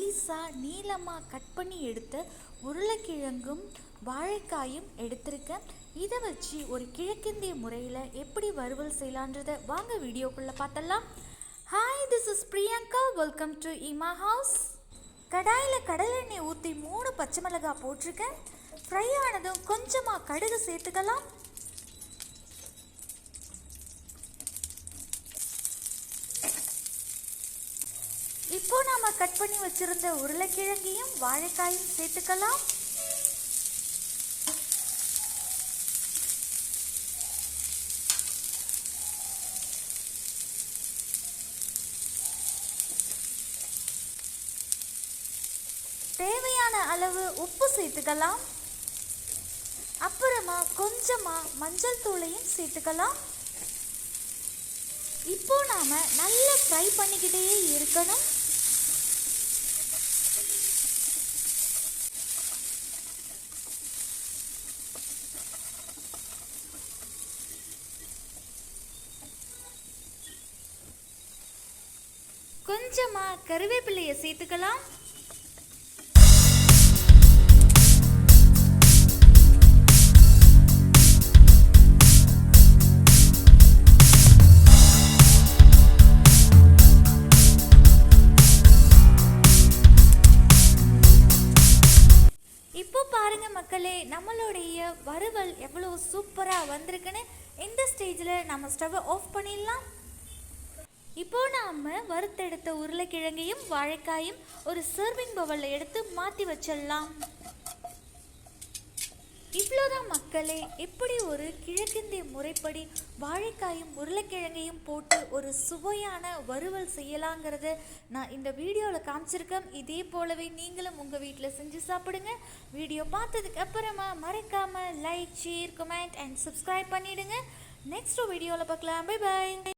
மெல்லிஸாக நீளமாக கட் பண்ணி எடுத்த உருளைக்கிழங்கும் வாழைக்காயும் எடுத்திருக்கேன் இதை வச்சு ஒரு கிழக்கிந்திய முறையில் எப்படி வறுவல் செய்யலான்றதை வாங்க வீடியோக்குள்ளே பார்த்தலாம் hi this is Priyanka welcome to இமா ஹவுஸ் கடாயில் கடலெண்ணெய் ஊற்றி மூணு பச்சை மிளகாய் போட்டிருக்கேன். ஃப்ரை ஆனதும் கொஞ்சமாக கடுகு சேர்த்துக்கலாம். இப்போ நாம கட் பண்ணி வச்சிருந்த உருளைக்கிழங்கையும் வாழைக்காயும் சேர்த்துக்கலாம். தேவையான அளவு உப்பு சேர்த்துக்கலாம். அப்புறமா கொஞ்சமா மஞ்சள் தூளையும் சேர்த்துக்கலாம். இப்போ நாம நல்லா ஃப்ரை பண்ணிக்கிட்டே இருக்கணும். கொஞ்சமா கருவேப்பிலையை சேர்த்துக்கலாம். இப்போ பாருங்க மக்களே நம்மளுடைய வறுவல் எவ்வளோ சூப்பராக வந்திருக்குன்னு இந்த ஸ்டேஜில் நம்ம ஸ்டவ்வை ஆஃப் பண்ணிடலாம். இப்போ வறுத்தெடுத்த உருளைக்கிழங்கையும் வாழைக்காயும் ஒரு சர்விங் பவுலில் எடுத்து மாற்றி வச்சிடலாம். இவ்வளோதான் மக்களே. எப்படி ஒரு கிழக்கிந்திய முறைப்படி வாழைக்காயும் உருளைக்கிழங்கையும் போட்டு ஒரு சுவையான வறுவல் செய்யலாங்கிறத நான் இந்த வீடியோவில் காமிச்சிருக்கேன். இதே போலவே நீங்களும் உங்கள் வீட்டில் செஞ்சு சாப்பிடுங்க. வீடியோ பார்த்ததுக்கு அப்புறமா மறக்காமல் like share comment and subscribe பண்ணிவிடுங்க நெக்ஸ்ட் வீடியோவில் பார்க்கலாம். Bye bye